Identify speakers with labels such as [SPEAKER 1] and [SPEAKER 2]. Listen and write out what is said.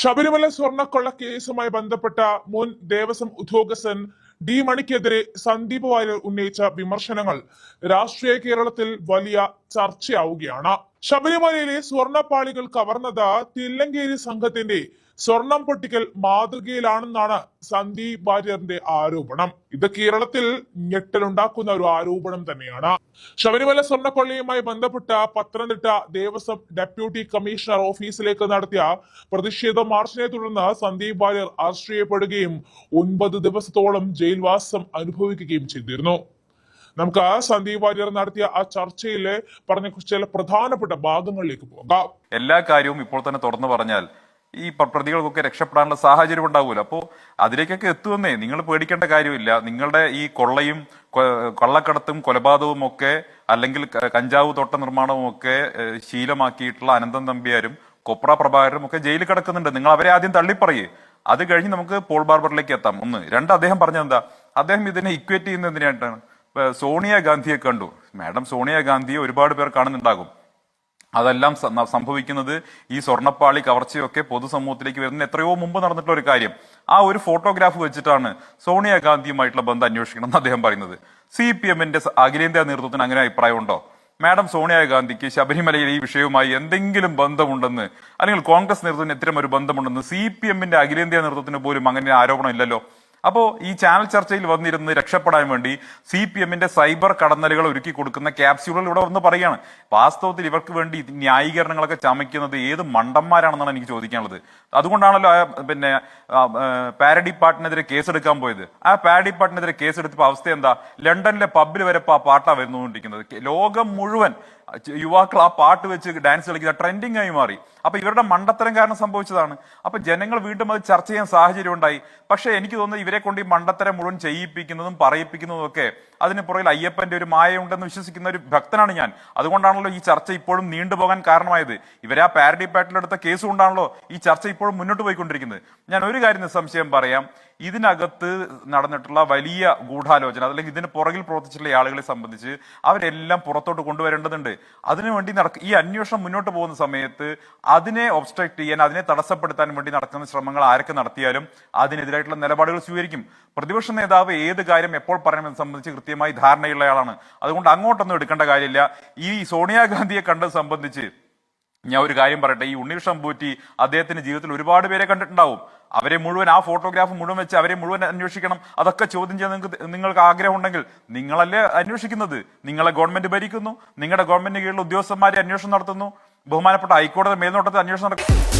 [SPEAKER 1] ശബരിമല സ്വർണക്കൊള്ള കേസുമായി ബന്ധപ്പെട്ട മുൻ ദേവസ്വം ഉദ്യോഗസ്ഥൻ ഡി മണിക്കെതിരെ സന്ദീപ് വാര്യർ ഉന്നയിച്ച വിമർശനങ്ങൾ രാഷ്ട്രീയ കേരളത്തിൽ വലിയ ചർച്ചയാവുകയാണ്. ശബരിമലയിലെ സ്വർണപ്പാളികൾ കവർന്നത് തില്ലങ്കേരി സംഘത്തിന്റെ സ്വർണം പൊട്ടിക്കൽ മാതൃകയിലാണെന്നാണ് സന്ദീപ് വാര്യറിന്റെ ആരോപണം. ഇത് കേരളത്തിൽ ഞെട്ടലുണ്ടാക്കുന്ന ഒരു ആരോപണം തന്നെയാണ്. ശബരിമല സ്വർണക്കൊള്ളയുമായി ബന്ധപ്പെട്ട പത്തനംതിട്ട ദേവസ്വം ഡെപ്യൂട്ടി കമ്മീഷണർ ഓഫീസിലേക്ക് നടത്തിയ പ്രതിഷേധ മാർച്ചിനെ തുടർന്ന് സന്ദീപ് വാര്യർ അറസ്റ്റ് ചെയ്യപ്പെടുകയും ഒൻപത് ദിവസത്തോളം ജയിൽവാസം അനുഭവിക്കുകയും ചെയ്തിരുന്നു. നമുക്ക് സന്ദീപ് വാര്യർ നടത്തിയ ആ ചർച്ചയിലെ പറഞ്ഞ ചില പ്രധാനപ്പെട്ട ഭാഗങ്ങളിലേക്ക് പോകാം.
[SPEAKER 2] എല്ലാ കാര്യവും ഇപ്പോൾ തന്നെ തുറന്നു പറഞ്ഞാൽ ഈ പ്രതികൾക്കൊക്കെ രക്ഷപ്പെടാനുള്ള സാഹചര്യം ഉണ്ടാവുമല്ലോ. അപ്പോൾ അതിലേക്കൊക്കെ എത്തുമെന്നേ നിങ്ങൾ പേടിക്കേണ്ട കാര്യമില്ല. നിങ്ങളുടെ ഈ കൊള്ളയും കള്ളക്കടത്തും കൊലപാതകവും ഒക്കെ അല്ലെങ്കിൽ കഞ്ചാവ് തോട്ട നിർമ്മാണവും ഒക്കെ ശീലമാക്കിയിട്ടുള്ള അനന്തൻ നമ്പ്യാരും കൊപ്ര പ്രഭാകരും ഒക്കെ ജയിലിൽ കിടക്കുന്നുണ്ട്. നിങ്ങൾ അവരെ ആദ്യം തള്ളിപ്പറയേ. അത് കഴിഞ്ഞ് നമുക്ക് പോൾ ബാർബറിലേക്ക് എത്താം. ഒന്ന്. രണ്ട് അദ്ദേഹം പറഞ്ഞെന്താ അദ്ദേഹം ഇതിനെ ഇക്വേറ്റ് ചെയ്യുന്ന എന്തിനായിട്ടാണ്? ഇപ്പൊ സോണിയ ഗാന്ധിയെ കണ്ടു. മാഡം സോണിയാഗാന്ധിയെ ഒരുപാട് പേർ കാണുന്നുണ്ടാകും. അതെല്ലാം സംഭവിക്കുന്നത് ഈ സ്വർണപ്പാളി കവർച്ചയൊക്കെ പൊതുസമൂഹത്തിലേക്ക് വരുന്ന എത്രയോ മുമ്പ് നടന്നിട്ടുള്ള ഒരു കാര്യം. ആ ഒരു ഫോട്ടോഗ്രാഫ് വെച്ചിട്ടാണ് സോണിയാഗാന്ധിയുമായിട്ടുള്ള ബന്ധം അന്വേഷിക്കണം എന്ന് അദ്ദേഹം പറയുന്നത്. സി പി എമ്മിന്റെ അഖിലേന്ത്യാ നേതൃത്വത്തിന് അങ്ങനെ അഭിപ്രായമുണ്ടോ? മാഡം സോണിയാഗാന്ധിക്ക് ശബരിമലയിൽ ഈ വിഷയവുമായി എന്തെങ്കിലും ബന്ധമുണ്ടെന്ന് അല്ലെങ്കിൽ കോൺഗ്രസ് നേതൃത്വത്തിന് ഇത്തരം ഒരു ബന്ധമുണ്ടെന്ന് സി പി എമ്മിന്റെ അഖിലേന്ത്യാ നേതൃത്വത്തിന് പോലും അങ്ങനെ ആരോപണം ഇല്ലല്ലോ? അപ്പോ ഈ ചാനൽ ചർച്ചയിൽ വന്നിരുന്ന് രക്ഷപ്പെടാൻ വേണ്ടി സി പി എമ്മിന്റെ സൈബർ കടന്നലുകൾ ഒരുക്കി കൊടുക്കുന്ന ക്യാപ്സ്യൂളുകൾ ഇവിടെ വന്ന് പറയുകയാണ്. വാസ്തവത്തിൽ ഇവർക്ക് വേണ്ടി ന്യായീകരണങ്ങളൊക്കെ ചമയ്ക്കുന്നത് ഏത് മണ്ടന്മാരാണെന്നാണ് എനിക്ക് ചോദിക്കാനുള്ളത്. അതുകൊണ്ടാണല്ലോ പിന്നെ പാരഡി പാട്ടിനെതിരെ കേസെടുക്കാൻ പോയത്. ആ പാരഡി പാട്ടിനെതിരെ കേസെടുത്തപ്പോൾ അവസ്ഥ എന്താ? ലണ്ടനിലെ പബ്ബിൽ വരെ ആ പാട്ടാണ് വരുന്നുകൊണ്ടിരിക്കുന്നത്. ലോകം മുഴുവൻ യുവാക്കൾ ആ പാട്ട് വെച്ച് ഡാൻസ് കളിക്കുന്ന ട്രെൻഡിങ് ആയി മാറി. അപ്പൊ ഇവരുടെ മണ്ടത്തരം കാരണം സംഭവിച്ചതാണ്. അപ്പൊ ജനങ്ങൾ വീണ്ടും അത് ചർച്ച ചെയ്യാൻ സാഹചര്യം ഉണ്ടായി. പക്ഷെ എനിക്ക് തോന്നുന്നത് ഇവരെ കൊണ്ട് ഈ മണ്ടത്തരം മുഴുവൻ ചെയ്യിപ്പിക്കുന്നതും പറയിപ്പിക്കുന്നതും ഒക്കെ അതിന് പുറകിൽ അയ്യപ്പന്റെ ഒരു മായയുണ്ടെന്ന് വിശ്വസിക്കുന്ന ഒരു ഭക്തനാണ് ഞാൻ. അതുകൊണ്ടാണല്ലോ ഈ ചർച്ച ഇപ്പോഴും നീണ്ടുപോകാൻ കാരണമായത്. ഇവരെ ആ പാരഡി പാറ്റിലെടുത്ത കേസ് കൊണ്ടാണല്ലോ ഈ ചർച്ച ഇപ്പോഴും മുന്നോട്ട് പോയിക്കൊണ്ടിരിക്കുന്നത്. ഞാൻ ഒരു കാര്യം നിസ്സംശയം പറയാം. ഇതിനകത്ത് നടന്നിട്ടുള്ള വലിയ ഗൂഢാലോചന അല്ലെങ്കിൽ ഇതിന് പുറകിൽ പ്രവർത്തിച്ചിട്ടുള്ള ആളുകളെ സംബന്ധിച്ച് അവരെല്ലാം പുറത്തോട്ട് കൊണ്ടുവരേണ്ടതുണ്ട്. അതിനുവേണ്ടി നടക്ക ഈ അന്വേഷണം മുന്നോട്ട് പോകുന്ന സമയത്ത് അതിനെ ഒബ്സ്ട്രക്ട് ചെയ്യാൻ അതിനെ തടസ്സപ്പെടുത്താൻ വേണ്ടി നടക്കുന്ന ശ്രമങ്ങൾ ആരൊക്കെ നടത്തിയാലും അതിനെതിരായിട്ടുള്ള നിലപാടുകൾ സ്വീകരിക്കും. പ്രതിപക്ഷ നേതാവ് ഏത് കാര്യം എപ്പോൾ പറയണമെന്ന് സംബന്ധിച്ച് കൃത്യമായി ധാരണയുള്ളയാളാണ് അതുകൊണ്ട് അങ്ങോട്ടൊന്നും എടുക്കേണ്ട കാര്യമില്ല. ഈ സോണിയാഗാന്ധിയെ കണ്ടത് സംബന്ധിച്ച് ഞാൻ ഒരു കാര്യം പറയട്ടെ ഈ ഉണ്ണി അമ്പൂറ്റി അദ്ദേഹത്തിന്റെ ജീവിതത്തിൽ ഒരുപാട് പേരെ കണ്ടിട്ടുണ്ടാവും. അവരെ മുഴുവൻ ആ ഫോട്ടോഗ്രാഫ് മുഴുവൻ വെച്ച് അവരെ മുഴുവൻ അന്വേഷിക്കണം. അതൊക്കെ ചോദ്യം ചെയ്യാൻ നിങ്ങൾക്ക് നിങ്ങൾക്ക് ആഗ്രഹം ഉണ്ടെങ്കിൽ നിങ്ങളല്ലേ അന്വേഷിക്കുന്നത്? നിങ്ങളെ ഗവൺമെന്റ് ഭരിക്കുന്നു. നിങ്ങളുടെ ഗവൺമെന്റിന് കീഴിലുള്ള ഉദ്യോഗസ്ഥന്മാരെ അന്വേഷണം നടത്തുന്നു. ബഹുമാനപ്പെട്ട ഹൈക്കോടതി മേൽനോട്ടത്തിൽ അന്വേഷണം നടക്കും